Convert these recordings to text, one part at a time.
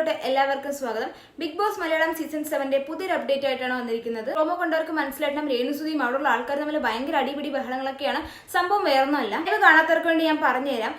വീഡിയോയിലോട്ട് എല്ലാവർക്കും സ്വാഗതം. ബിഗ് ബോസ് മലയാളം സീസൺ സെവന്റെ പുതിയൊരു അപ്ഡേറ്റ് ആയിട്ടാണ് വന്നിരിക്കുന്നത്. പ്രൊമോ കണ്ടവർക്ക് മനസ്സിലായിട്ടും രേണുസുതിയും അവിടെയുള്ള ആൾക്കാർ തമ്മിൽ ഭയങ്കര അടിപിടി ബഹളങ്ങളൊക്കെയാണ്. സംഭവം വേറൊന്നുമല്ല. ഇത് കാണാത്തവർക്ക് വേണ്ടി ഞാൻ പറഞ്ഞുതരാം.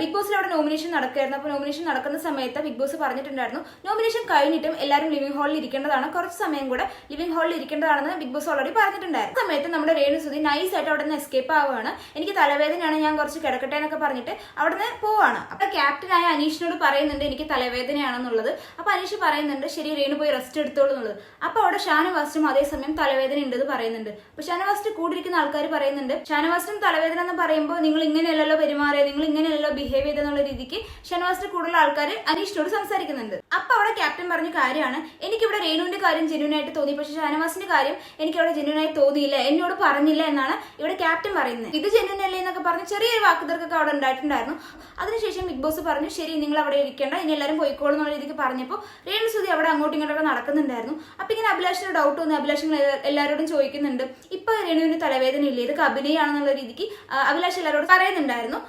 ബിഗ് ബോസിൽ അവിടെ നോമിനേഷൻ നടക്കുകയായിരുന്നു. അപ്പോൾ നോമിനേഷൻ നടക്കുന്ന സമയത്ത് ബിഗ് ബോസ് പറഞ്ഞിട്ടുണ്ടായിരുന്നു നോമിനേഷൻ കഴിഞ്ഞിട്ടും എല്ലാവരും ലിവിംഗ് ഹാളിൽ ഇരിക്കേണ്ടതാണ്. കുറച്ച് സമയം കൂടെ ലിവിംഗ് ഹാളിൽ ഇരിക്കേണ്ടതാണെന്ന് ബിഗ് ബോസ് ഓൾറെഡി പറഞ്ഞിട്ടുണ്ടായിരുന്നു. സമയത്ത് നമ്മുടെ രേണുസുതി നൈസ് ആയിട്ട് അവിടെ നിന്ന് എസ്കേപ്പ് ആവുകയാണ്. എനിക്ക് തലവേദനയാണ് ഞാൻ കുറച്ച് കിടക്കട്ടെ എന്നൊക്കെ പറഞ്ഞിട്ട് അവിടെ നിന്ന് പോവാണ്. അപ്പൊ ക്യാപ്റ്റനായ അനീഷിനോട് പറയുന്നുണ്ട് എനിക്ക് തലവേദനയാണെന്നുള്ളത് അപ്പൊ അനീഷ് പറയുന്നുണ്ട് ശരി രേണു പോയി റെസ്റ്റ് എടുത്തോളൂ എന്നുള്ളത്. അപ്പൊ അവിടെ ഷാനവാസ്റ്റും അതേസമയം തലവേദന ഉണ്ടെന്ന് പറയുന്നുണ്ട്. അപ്പൊ ഷാനവാസ്റ്റ് കൂടിയിരിക്കുന്ന ആൾക്കാർ പറയുന്നുണ്ട് ഷാനവാസ്റ്റും തലവേദന എന്ന് പറയുമ്പോൾ നിങ്ങൾ ഇങ്ങനെയല്ലല്ലോ പെരുമാറിയത് നിങ്ങൾ ഇങ്ങനെയല്ലല്ലോ ബിഹേവ് ചെയ്തെന്നുള്ള രീതിക്ക് ഷാനവാസ്റ്റ് കൂടുതൽ ആൾക്കാർ അനീഷിനോട് സംസാരിക്കുന്നുണ്ട്. അപ്പൊ അവിടെ ക്യാപ്റ്റൻ പറഞ്ഞ കാര്യമാണ് എനിക്കിവിടെ രേണുവിന്റെ കാര്യം ജെന്യൂൻ തോന്നി പക്ഷെ ഷാനവാസിന്റെ കാര്യം എനിക്ക് അവിടെ ജെന്യൂൻ തോന്നിയില്ല എന്നോട് പറഞ്ഞില്ല എന്നാണ് ഇവിടെ ക്യാപ്റ്റൻ പറയുന്നത്. ഇത് ജെന്യൂൻ അല്ലേ എന്നൊക്കെ പറഞ്ഞ് ചെറിയൊരു വാക്കുതർക്കൊക്കെ അവിടെ ഉണ്ടായിട്ടുണ്ടായിരുന്നു. അതിനുശേഷം ബിഗ് ബോസ് പറഞ്ഞു ശരി നിങ്ങൾ അവിടെ ഇരിക്കേണ്ട ഇനി എല്ലാവരും പോയിക്കോളും എന്നുള്ള രീതിക്ക് പറഞ്ഞപ്പോൾ രേണു സുതി അവിടെ അങ്ങോട്ടും ഇങ്ങോട്ടൊക്കെ നടക്കുന്നുണ്ടായിരുന്നു. അപ്പൊ ഇങ്ങനെ അഭിലാഷിന് ഡൗട്ട് വന്നു. അഭിലാഷ് എല്ലാവരോടും ചോദിക്കുന്നുണ്ട്. ഇപ്പൊ രേണുവിന് തലവേദന ഇല്ലേ ഇത് കബിനയാണെന്നുള്ള രീതിക്ക് അഭിലാഷ് എല്ലാവരോടും പറയുന്നുണ്ടായിരുന്നു.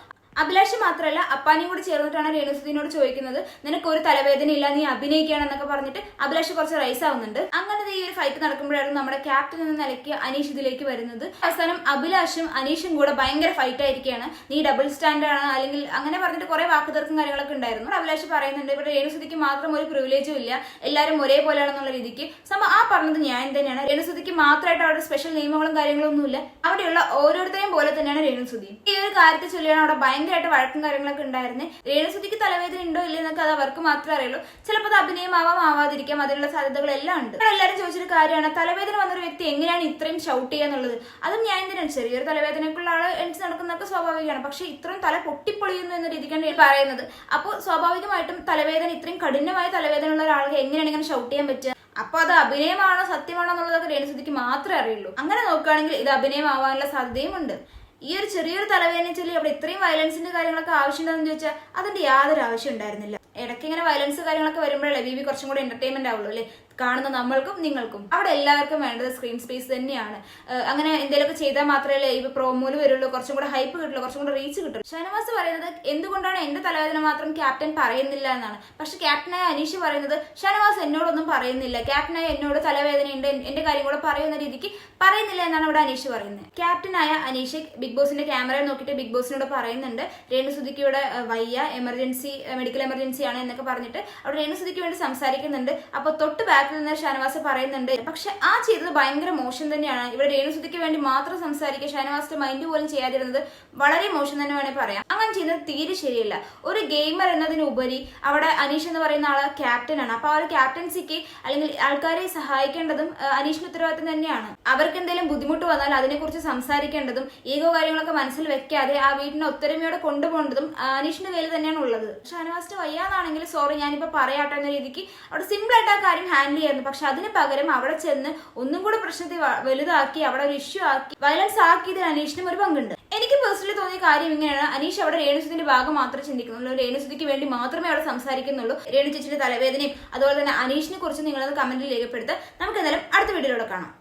അഭിലാഷ് മാത്രമല്ല അപ്പാനിയും കൂടി ചേർന്നിട്ടാണ് രേണുസുദ്ദീനോട് ചോദിക്കുന്നത് നിനക്ക് ഒരു തലവേദന ഇല്ല നീ അഭിനയിക്കുകയാണെന്നൊക്കെ പറഞ്ഞിട്ട് അഭിലാഷ് കുറച്ച് റൈസ് ആവുന്നുണ്ട്. അങ്ങനെ ഈ ഒരു ഫൈറ്റ് നടക്കുമ്പോഴായിരുന്നു നമ്മുടെ ക്യാപ്റ്റൻ എന്ന നിലയ്ക്ക് അനീഷ് ഇതിലേക്ക് വരുന്നത്. അവസാനം അഭിലാഷും അനീഷും കൂടെ ഭയങ്കര ഫൈറ്റ് ആയിരിക്കുകയാണ്. നീ ഡബിൾ സ്റ്റാൻഡാണ് അല്ലെങ്കിൽ അങ്ങനെ പറഞ്ഞിട്ട് കുറെ വാക്കുതർക്കും കാര്യങ്ങളൊക്കെ ഉണ്ടായിരുന്നു. അഭിലാഷ് പറയുന്നുണ്ട് ഇവിടെ രേണുസുദ്ധിക്ക് മാത്രം ഒരു പ്രിവിലേജും ഇല്ല എല്ലാവരും ഒരേപോലെയാണെന്നുള്ള രീതിക്ക്. സമ ആ പറഞ്ഞത് ഞാൻ തന്നെയാണ്. രേണുസുദ്ധിക്ക് മാത്രമായിട്ട് അവിടെ സ്പെഷ്യൽ നിയമങ്ങളും കാര്യങ്ങളും ഒന്നുമില്ല അവിടെയുള്ള ഓരോരുത്തരെയും പോലെ തന്നെയാണ് രേണുസുദ്ധി ഈ ഒരു കാര്യത്തെ ചൊല്ലിയാണ് അവിടെ ഭയങ്കരമായിട്ട് വഴക്കും കാര്യങ്ങളൊക്കെ ഉണ്ടായിരുന്നു. രേണുസുതിക്ക് തലവേദന ഉണ്ടോ ഇല്ലേ എന്നൊക്കെ അത് അവർക്ക് മാത്രമേ അറിയുള്ളൂ. ചിലപ്പോൾ അത് അഭിനയമാവാം ആവാതിരിക്കാം അതിനുള്ള സാധ്യതകളെല്ലാം ഉണ്ട്. എല്ലാവരും ചോദിച്ചൊരു കാര്യമാണ് തലവേദന വന്നൊരു വ്യക്തി എങ്ങനെയാണ് ഇത്രയും ഷൗട്ട് ചെയ്യാന്നുള്ളത് അതും ഞാൻ തന്നെയാണ് ചെറിയൊരു തലവേദനക്കുള്ള ആൾ എണിച്ച് നടക്കുന്നതൊക്കെ സ്വാഭാവികമാണ്. പക്ഷെ ഇത്രയും തല പൊട്ടിപ്പൊളിയുന്നു എന്ന രീതിക്കാണ് പറയുന്നത്. അപ്പോൾ സ്വാഭാവികമായിട്ടും തലവേദന ഇത്രയും കഠിനമായ തലവേദന ഉള്ള ഒരാൾക്ക് എങ്ങനെയാണ് ഇങ്ങനെ ഷൗട്ട് ചെയ്യാൻ പറ്റുക? അപ്പൊ അത് അഭിനയമാണോ സത്യമാണോ എന്നുള്ളതൊക്കെ രേണുസുതിക്ക് മാത്രമേ അറിയുള്ളൂ. അങ്ങനെ നോക്കുകയാണെങ്കിൽ ഇത് അഭിനയമാവാനുള്ള സാധ്യതയും ഉണ്ട്. ഈ ഒരു ചെറിയൊരു തലവേദന ചൊല്ലി അവിടെ ഇത്രയും വയലൻസിന്റെ കാര്യങ്ങളൊക്കെ ആവശ്യമുണ്ടെന്ന് ചോദിച്ചാൽ അതിന്റെ യാതൊരു ആവശ്യം ഉണ്ടായിരുന്നില്ല. ഇടയ്ക്ക് ഇങ്ങനെ വയലൻസ് കാര്യങ്ങളൊക്കെ വരുമ്പോഴല്ലേ ബി ബി കുറച്ചും കൂടി എന്റർടൈൻമെന്റ് ആവുള്ളൂ അല്ലേ? കാണുന്ന നമ്മൾക്കും നിങ്ങൾക്കും. അവിടെ എല്ലാവർക്കും വേണ്ടത് സ്ക്രീൻ സ്പേസ് തന്നെയാണ്. അങ്ങനെ എന്തെങ്കിലുമൊക്കെ ചെയ്താൽ മാത്രമല്ലേ ഇപ്പൊ പ്രോമോയിൽ വരുള്ളൂ. കുറച്ചും കൂടെ ഹൈപ്പ് കിട്ടുള്ളൂ. കുറച്ചും കൂടെ റീച്ച് കിട്ടുള്ളൂ. ഷനവാസ് പറയുന്നത് എന്തുകൊണ്ടാണ് എന്റെ തലവേദന മാത്രം ക്യാപ്റ്റൻ പറയുന്നില്ല എന്നാണ്. പക്ഷെ ക്യാപ്റ്റനായ അനീഷ് പറയുന്നത് ഷനവാസ് എന്നോടൊന്നും പറയുന്നില്ല. ക്യാപ്റ്റനായ എന്നോട് തലവേദനയുണ്ട് ഉണ്ട്. എന്റെ കാര്യം കൂടെ പറയുന്ന രീതിക്ക് പറയുന്നില്ല എന്നാണ് ഇവിടെ അനീഷ് പറയുന്നത്. ക്യാപ്റ്റനായ അനീഷ് ബിഗ് ബോസിന്റെ ക്യാമറ നോക്കിയിട്ട് ബിഗ് ബോസിനോട് പറയുന്നുണ്ട്. രേണു സുധിക്കയുടെ വയ്യ എമർജൻസി മെഡിക്കൽ എമർജൻസി ആണ് എന്നൊക്കെ പറഞ്ഞിട്ട് അവിടെ രേണു സുധിക്ക് വേണ്ടി സംസാരിക്കുന്നുണ്ട്. അപ്പൊ തൊട്ട് ബാക്കിൽ നിന്ന് ഷാനവാസ് പറയുന്നുണ്ട് പക്ഷെ ആ ചെയ്തത് ഭയങ്കര മോശം തന്നെയാണ്. ഇവിടെ രേണു സുധിക്ക് വേണ്ടി മാത്രം സംസാരിക്കുക ഷാനവാസിന്റെ മൈൻഡ് പോലും ചെയ്യാതിരുന്നത് വളരെ മോശം തന്നെ വേണേൽ പറയാം. അങ്ങനെ ചെയ്യുന്നത് തീരെ ശരിയല്ല. ഒരു ഗെയിമർ എന്നതിനുപരി അവിടെ അനീഷ് എന്ന് പറയുന്ന ആൾ ക്യാപ്റ്റൻ ആണ്. അപ്പൊ ആ ഒരു ക്യാപ്റ്റൻസിക്ക് അല്ലെങ്കിൽ ആൾക്കാരെ സഹായിക്കേണ്ടതും അനീഷിന്റെ ഉത്തരവാദിത്തം തന്നെയാണ്. അവർക്ക് എന്തെങ്കിലും ബുദ്ധിമുട്ട് വന്നാൽ അതിനെക്കുറിച്ച് സംസാരിക്കേണ്ടതും ഈഗോ കാര്യങ്ങളൊക്കെ മനസ്സിൽ വെക്കാതെ ആ വീടിനെ ഒത്തൊരുമയോടെ കൊണ്ടുപോകേണ്ടതും അനീഷിന്റെ കയ്യിൽ തന്നെയാണ് ഉള്ളത്. ഷാനവാസിന്റെ വയ്യാന്നാണെങ്കിൽ സോറി ഞാനിപ്പോ പറയാട്ടെ എന്ന രീതിക്ക് അവിടെ സിമ്പിൾ ആയിട്ട് ആ കാര്യം ഹാൻഡിൽ ചെയ്യായിരുന്നു പക്ഷെ അതിന് പകരം അവിടെ ചെന്ന് ഒന്നും കൂടെ പ്രശ്നത്തെ വലുതാക്കി അവിടെ ഒരു ഇഷ്യൂ ആക്കി വയലൻസ് ആക്കിയതിൽ അനീഷിനും ഒരു പങ്കുണ്ട്. എനിക്ക് പേഴ്സണലി തോന്നിയ കാര്യം ഇങ്ങനെയാണ്. അനീഷ് അവിടെ രേണുസുതിന്റെ ഭാഗം മാത്രമേ ചിന്തിക്കുന്നുള്ളൂ. രേണുസുതിക്ക് വേണ്ടി മാത്രമേ അവിടെ സംസാരിക്കുന്നുള്ളൂ. രേണു ചേച്ചിയുടെ തലവേദനയും അതുപോലെ തന്നെ അനീഷിനെ കുറിച്ച് നിങ്ങളത് കമന്റിൽ രേഖപ്പെടുത്തുക. നമുക്ക് എന്തായാലും അടുത്ത വീഡിയോയിലൂടെ കാണാം.